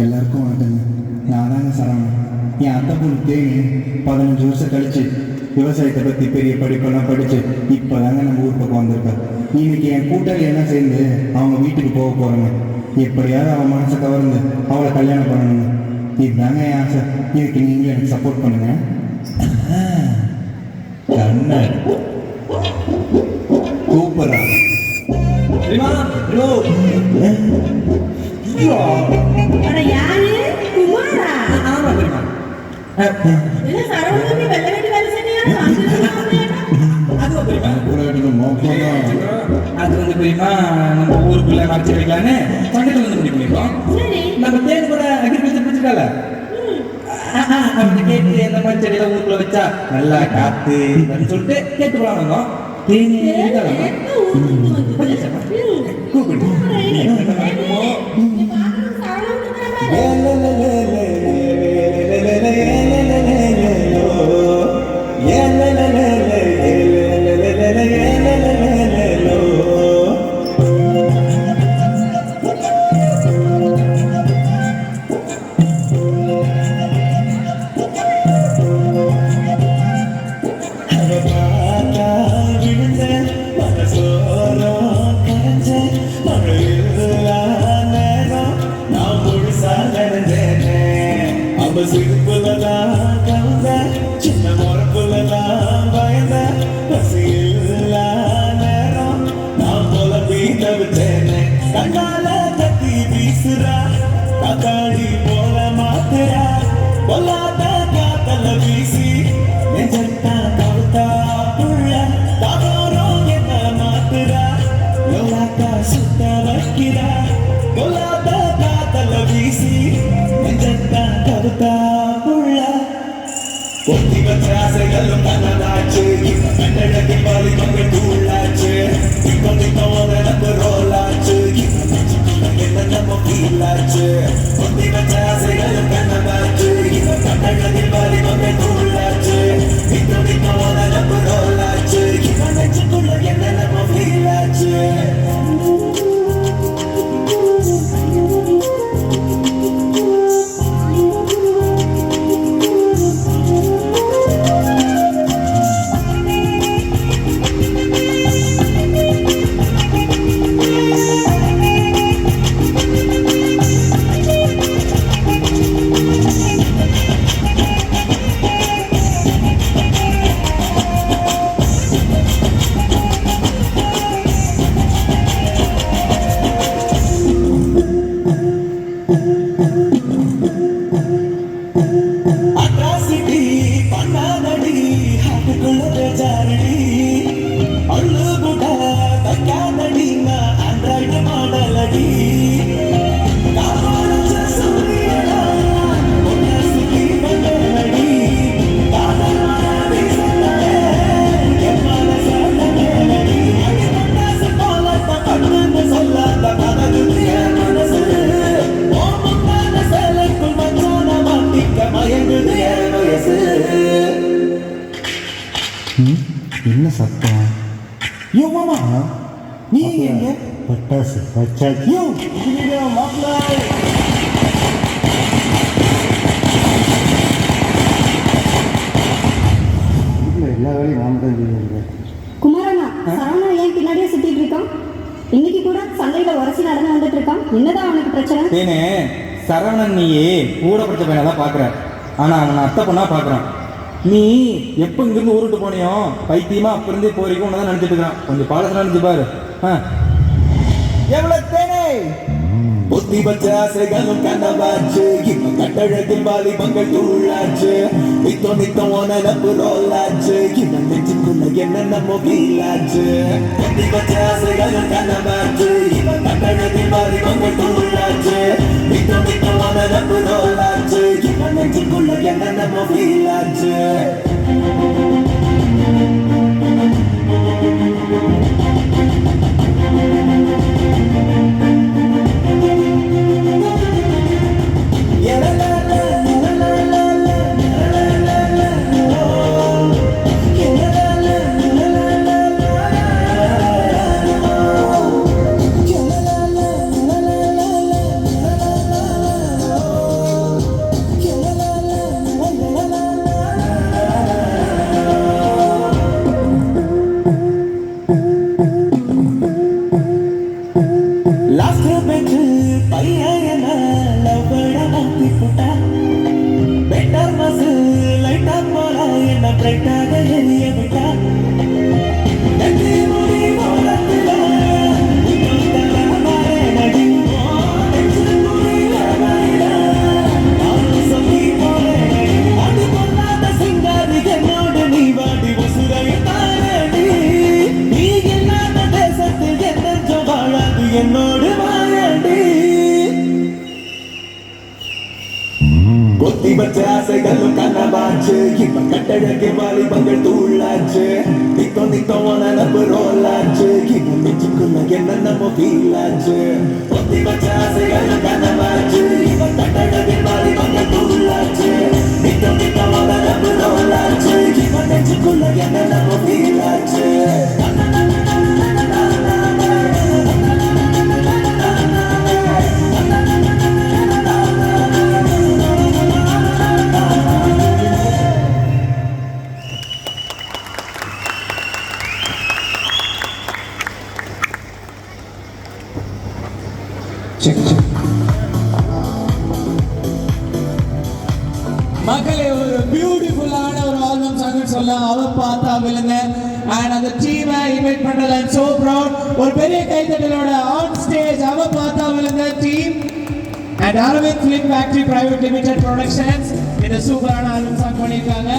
என் அத்தை பொண்ணு தேனி பதினஞ்சு வருஷம் கழிச்சு விவசாயத்தை பற்றி பெரிய படிப்பெல்லாம் படித்து இப்போ தாங்க நம்ம ஊர் பக்கம் வந்திருக்கா. இன்னைக்கு என் கூட்டாளி என்ன சேர்ந்து அவங்க வீட்டுக்கு போக போகிறாங்க எப்படியாவது அவன் மனசை கவர்ந்து அவளை கல்யாணம் பண்ணணுங்க. இதுதாங்க என் ஆசை. இதுக்கு நீங்களும் எனக்கு சப்போர்ட் பண்ணுங்க. அட யாரு? குமாரா? என்ன சரவணன் வெள்ளை வெட்டி வேலை செஞ்சியா அது வந்து தெரியுமா நம்ம ஊருக்குள்ள மறைச்சு வைக்கலான்னு பக்கத்துல வந்து முடிவு பண்ணிருக்கோம் நம்ம தேன் கூட அக்ரிகல்ச்சர் அப்படி கேட்டு எந்த மாதிரி செடியில ஊருக்குள்ள வச்சா நல்லா காத்து வரும்னு சொல்லிட்டு கேட்டு போலாம் வந்தோம். தேனி சிறுப்புலதான் கவுந்த சின்ன முறப்புலதான் பயந்த பசியில்லா நேரம் நான் போல வீட்ட விட்டேனே கண்ணால கத்தி வீசுறா தக்காளி போல மாத்துறா பொல்லாத காத்தல வீசி நெஞ்சத்தா கவுத்தா புள்ள தாரோரம் என்ன மாத்துறா லோலாக்கா சுத்த வைக்கிறா பொல்லாத காத்தல வீசி நெஞ்சத்தா கவுத்தா புள்ள பொத்தி வச்ச ஆசைகளும் கனவாச்சு இப்ப பாதி பங்கு தூளாச்சு இப்போ என்ன சத்தம்? யோ மாமா. நீ எங்க? பட்டாசு. பச்சாச்சு யோ இது மாப்பிள்ளை வீட்டில் எல்லா வேலையும் நாம தான் செய்யறது குமாரண்ணா சரவணா ஏன் பின்னாடியே சுத்திட்டு இருக்கான் இன்னைக்கு கூட சந்தையில உரசி நடந்து வந்துட்டு இருக்கான் என்னதான் அவனுக்கு பிரச்சனை? சரவணன் நீயே கூட படிச்ச பையனை தான் பார்க்குற ஆனால் அவனை அத்தை பொண்ணா பார்க்குறான் நீ எப்போ இங்கிருந்து ஊருட்டு போனியோ பைத்தியமா அப்ப இருந்தே போறீங்க உன்னை தான் நினச்சிட்டு இருக்கிறான். கொஞ்சம் பாலசம் நினச்சி பாரு. ஆ. எவ்வளோ தேனே? புத்தி பச்ச ஆசைகளும் கனவாச்சு இப்ப கட்டழகில் வாலி மங்கள் தூளாச்சு. நித்தம் நித்தோ உனக்கு ரோலாச்சு. இவன் நெஞ்சுக்குள்ள என்ன நம்ம வீலாச்சு புத்தி பச்ச ஆசைகளும் கனவாச்சு இப்ப கட்டழகில் வாலி மங்கள் தூளாச்சு. நித்தம் நித்தோ உனக்கு ரோலாச்சு. நெஞ்சுக்குள்ள என்ன நம்ம வீலாச்சு பொத்தி வச்ச ஆசைகளும் கனவாச்சு இப்ப கட்டழகி வாலிபங்கள் தூளாச்சு. நித்தோ நித்தோ நினப்பு ரோலாச்சு. இன்னும் நெஞ்சுக்குள்ள என்னென்னமோ ஃபீலாச்சு பொத்தி வச்ச ஆசைகளும் கனவாச்சு இப்ப கட்டழகி வாலிபங்கள் தூளாச்சு. நித்தோ நித்தோ நினப்பு ரோலாச்சு. இன்னும் நெஞ்சுக்குள்ள செக் செக் மக்களே ஒரு பியூட்டிஃபுல்லான ஒரு ஆல்பம் சாங் சொல்லலாம் அவ பார்த்தா விழுங்க அண்ட் அந்த டீமை இன்வைட் பண்றது சோ ப்ரௌட் ஒரு பெரிய கைத்தட்டலோட ஆன் ஸ்டேஜ் அவ பார்த்தா விழுங்க team and Aravind film factory private limited productions இந்த சூப்பரான ஆல்பம் சாங் பண்ணியிருக்காங்க.